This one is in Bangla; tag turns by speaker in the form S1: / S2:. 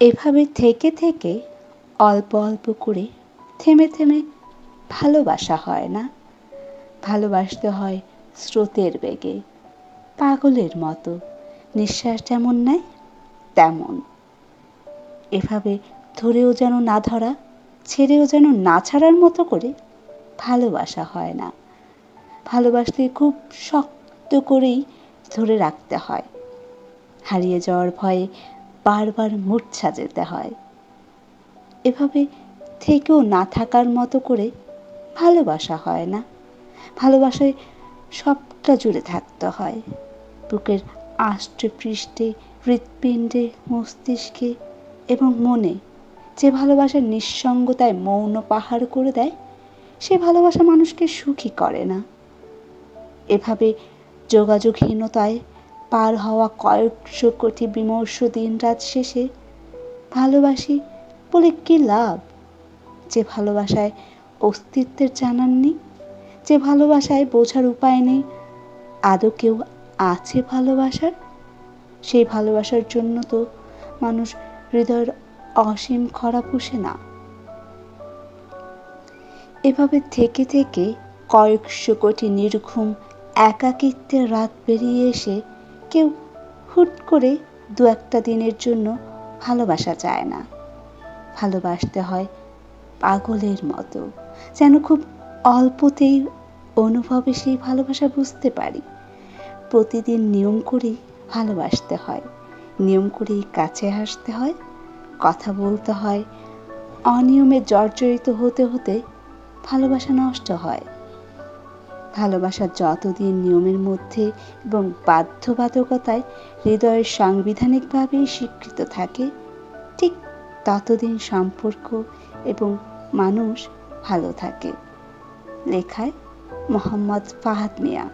S1: এভাবে থেকে থেকে অল্প অল্প করে থেমে থেমে ভালোবাসা হয় না। ভালোবাসতে হয় স্রোতের বেগে, পাগলের মতো। নিঃশ্বাস যেমন নেয়, তেমন। এভাবে ধরেও যেন না ধরা, ছেড়েও যেন না ছাড়ার মতো করে ভালোবাসা হয় না। ভালোবাসতে খুব শক্ত করেই ধরে রাখতে হয়। হারিয়ে যাওয়ার ভয়ে বারবার মূর্ছা যেতে হয়। এভাবে থেকেও না থাকার মতো করে ভালোবাসা হয় না। ভালোবাসায় সবটা জুড়ে থাকতে হয়। বুকের আষ্টে পৃষ্ঠে, হৃৎপিণ্ডে, মস্তিষ্কে এবং মনে যে ভালোবাসার নিঃসঙ্গতায় মৌন পাহাড় করে দেয়, সে ভালোবাসা মানুষকে সুখী করে না। এভাবে যোগাযোগহীনতায় পার হওয়া কয়েকশো কোটি বিমর্ষ দিন রাত শেষে ভালোবাসি বলে কি লাভ? যে ভালোবাসায় অস্তিত্বের জানান নেই, যে ভালোবাসায় বোঝার উপায় নেই, আদৌ কেউ আছে ভালোবাসার? সেই ভালোবাসার জন্য তো মানুষ হৃদয়ের অসীম খরা পুষে না। এভাবে থেকে থেকে কয়েকশো কোটি নির্ঘুম একাকিত্বের রাত বেরিয়ে এসে কেউ হুট করে দু একটা দিনের জন্য ভালোবাসা চায় না। ভালোবাসতে হয় পাগলের মতো। যেন খুব অল্পতেই অনুভবে সেই ভালোবাসা বুঝতে পারি। প্রতিদিন নিয়ম করেই ভালোবাসতে হয়। নিয়ম করেই কাছে আসতে হয়। কথা বলতে হয়। অনিয়মে জর্জরিত হতে হতে ভালোবাসা নষ্ট হয়। ভালোবাসা যতদিন নিয়মের মধ্যে এবং বাধ্যবাধকতায় হৃদয়ের সাংবিধানিকভাবেই স্বীকৃত থাকে, ঠিক ততদিন সম্পর্ক এবং মানুষ ভালো থাকে। লেখায় মোহাম্মদ ফাহাদ মিয়া।